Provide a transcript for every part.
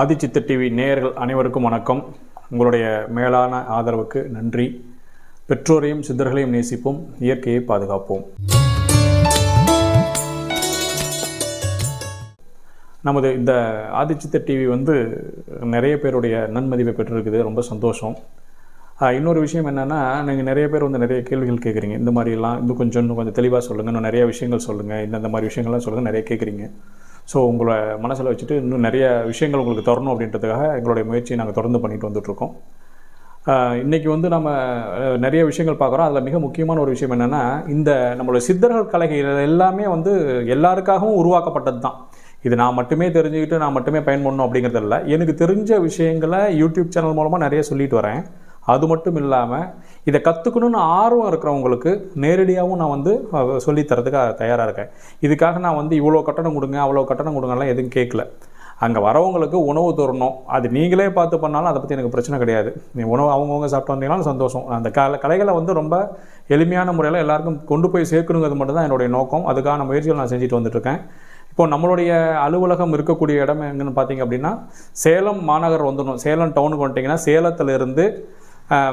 ஆதிச்சித்த TV நேயர்கள் அனைவருக்கும் வணக்கம். உங்களுடைய மேலான ஆதரவுக்கு நன்றி. பெற்றோரையும் சித்தர்களையும் நேசிப்போம். இயற்கையை பாதுகாப்போம். நமது இந்த ஆதிச்சித்த டிவி வந்து நிறைய பேருடைய நன்மதிப்பை பெற்றிருக்குது. ரொம்ப சந்தோஷம். இன்னொரு விஷயம் என்னென்னா நீங்கள் நிறைய பேர் வந்து நிறைய கேள்விகள் கேட்குறீங்க இந்த மாதிரிலாம் இன்னும் கொஞ்சம் இன்னும் கொஞ்சம் தெளிவாக சொல்லுங்கள் இன்னும் நிறைய விஷயங்கள் சொல்லுங்கள் இந்த மாதிரி விஷயங்கள்லாம் சொல்லுங்கள் நிறைய கேட்குறீங்க ஸோ உங்களை மனசில் வச்சுட்டு இன்னும் நிறைய விஷயங்கள் உங்களுக்கு தரணும் அப்படின்றதுக்காக எங்களுடைய முயற்சியை நாங்கள் தொடர்ந்து பண்ணிட்டு வந்துட்ருக்கோம் இன்றைக்கி வந்து நம்ம நிறைய விஷயங்கள் பார்க்குறோம். அதில் மிக முக்கியமான ஒரு விஷயம் என்னென்னா இந்த நம்மளோட சித்தர்கள் கலைகள் எல்லாமே வந்து எல்லாருக்காகவும் உருவாக்கப்பட்டது தான். இது நான் மட்டுமே தெரிஞ்சுக்கிட்டு நான் மட்டுமே பயன்படணும் அப்படிங்கிறது இல்லை. எனக்கு தெரிஞ்ச விஷயங்களை யூடியூப் சேனல் மூலமாக நிறைய சொல்லிட்டு வரேன். அது மட்டும் இல்லாமல் இதை கற்றுக்கணும்னு ஆர்வம் இருக்கிறவங்களுக்கு நேரடியாகவும் நான் வந்து அஹ், சொல்லித் தயாராக இருக்கேன். இதுக்காக நான் வந்து இவ்வளோ கட்டணம் கொடுங்க அவ்வளோ கட்டணம் கொடுங்கலாம் எதுவும் கேட்கல. அங்கே வரவங்களுக்கு உணவு தரணும். அது நீங்களே பார்த்து பண்ணாலும் அதை பற்றி எனக்கு பிரச்சனை கிடையாது. நீ உணவு அவங்கவுங்க சாப்பிட்டு வந்தீங்கனாலும் சந்தோஷம். அந்த கலை கலைகளை வந்து ரொம்ப எளிமையான முறையில் எல்லாருக்கும் கொண்டு போய் சேர்க்கணுங்கிறது மட்டும்தான் என்னுடைய நோக்கம். அதுக்கான முயற்சிகள் நான் செஞ்சுட்டு வந்துட்டுருக்கேன் இப்போ நம்மளுடைய அலுவலகம் இருக்கக்கூடிய இடம் எங்கன்னு பார்த்தீங்க அப்படின்னா சேலம் மாநகர் வந்துடணும். சேலம் டவுனுக்கு வந்துட்டிங்கன்னா சேலத்திலிருந்து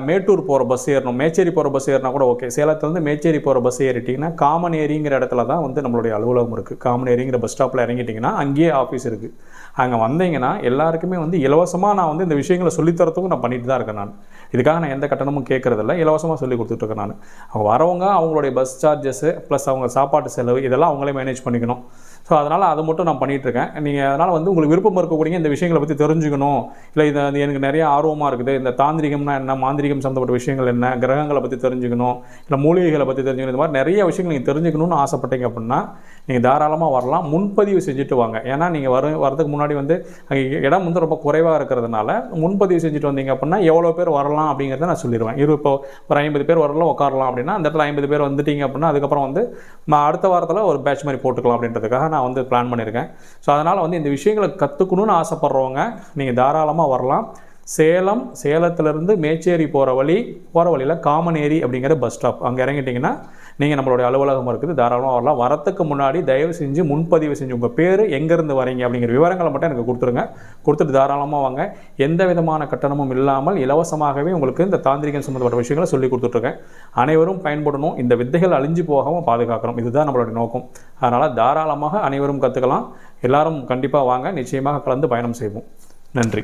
மேட்டூர் போகிற பஸ் ஏறணும். மேச்சேரி போகிற பஸ் ஏறினா கூட ஓகே சேலத்துலேருந்து மேச்சேரி போகிற பஸ் ஏறிட்டிங்கன்னா காமன் ஏரிங்கிற இடத்துல தான் வந்து நம்மளுடைய அலுவலகம் இருக்குது காமன் ஏரிங்கிற பஸ் ஸ்டாப்பில் இறங்கிட்டிங்கன்னா அங்கேயே ஆஃபீஸ் இருக்குது அங்கே வந்தீங்கன்னா எல்லாருக்குமே வந்து இலவசமாக நான் வந்து இந்த விஷயங்களை சொல்லித்தரத்துக்கும் நான் பண்ணிட்டு தான் இருக்கேன் நான். இதுக்காக நான் எந்த கட்டணமும் கேட்குறதில்ல இலவசமாக சொல்லி கொடுத்துட்ருக்கேன் நான். அவங்க வரவங்க அவங்களுடைய பஸ் சார்ஜஸ்ஸு ப்ளஸ் அவங்க சாப்பாட்டு செலவு இதெல்லாம் அவங்களே மேனேஜ் பண்ணிக்கணும். ஸோ அதனால் அதை மட்டும் நான் பண்ணிகிட்ருக்கேன் நீங்கள் அதனால் வந்து உங்களுக்கு விருப்பம் இருக்கக்கூடிய இந்த விஷயங்களை பற்றி தெரிஞ்சுக்கணும். இல்லை இதை எனக்கு நிறைய ஆர்வமாக இருக்குது. இந்த தாந்திரிகம்னா என்ன மாந்திரிகம் சம்மந்தப்பட்ட விஷயங்கள் என்ன கிரகங்களை பற்றி தெரிஞ்சுக்கணும் இல்லை மூலிகைகளை பற்றி தெரிஞ்சுக்கணும் இந்த மாதிரி நிறைய விஷயங்கள் நீங்கள் தெரிஞ்சுக்கணும்னு ஆசைப்பட்டீங்க அப்படின்னா நீங்கள் தாராளமாக வரலாம். முன்பதிவு செஞ்சுட்டு வாங்க. ஏன்னா நீங்கள் வர வரதுக்கு முன்னாடி வந்து அங்கே இடம் வந்து ரொம்ப குறைவாக இருக்கிறதுனால முன்பதிவு செஞ்சுட்டு வந்தீங்க அப்படின்னா எவ்வளோ பேர் வரலாம் அப்படிங்கிறத நான் சொல்லிடுவேன். இரு இப்போ ஒரு ஐம்பது பேர் வரலாம் உட்காரலாம் அப்படின்னா அந்த இடத்துல ஐம்பது பேர் வந்துட்டீங்க அப்படின்னா அதுக்கப்புறம் வந்து அடுத்த வாரத்தில் ஒரு பேட்ச் மாதிரி போட்டுக்கலாம் அப்படின்றதுக்காக நான் வந்து பிளான் பண்ணியிருக்கேன். ஸோ அதனால் வந்து இந்த விஷயங்களை கற்றுக்கணும்னு ஆசைப்பட்றவங்க நீங்கள் தாராளமாக வரலாம். சேலம் சேலத்திலேருந்து மேச்சேரி போகிற வழி போகிற வழியில் காமன் ஏரி அப்படிங்கிற பஸ் ஸ்டாப் அங்கே இறங்கிட்டிங்கன்னா நீங்கள் நம்மளுடைய அலுவலகம் இருக்குது தாராளமாக வரலாம். வரத்துக்கு முன்னாடி தயவு செஞ்சு முன்பதிவு செஞ்சு உங்கள் பேர் எங்கேருந்து வரீங்க அப்படிங்கிற விவரங்களை மட்டும் எனக்கு கொடுத்துருங்க. கொடுத்துட்டு தாராளமாக வாங்க. எந்த விதமான கட்டணமும் இல்லாமல் இலவசமாகவே உங்களுக்கு இந்த தாந்திரிகம் சம்மந்தப்பட்ட விஷயங்களை சொல்லி கொடுத்துட்ருக்கேன். அனைவரும் பயன்படணும். இந்த வித்தைகள் அழிஞ்சு போகாமல் பாதுகாக்கணும். இதுதான் நம்மளுடைய நோக்கம். அதனால் தாராளமாக அனைவரும் கற்றுக்கலாம் எல்லாரும் கண்டிப்பாக வாங்க. நிச்சயமாக கலந்து பயணம் செய்வோம். நன்றி.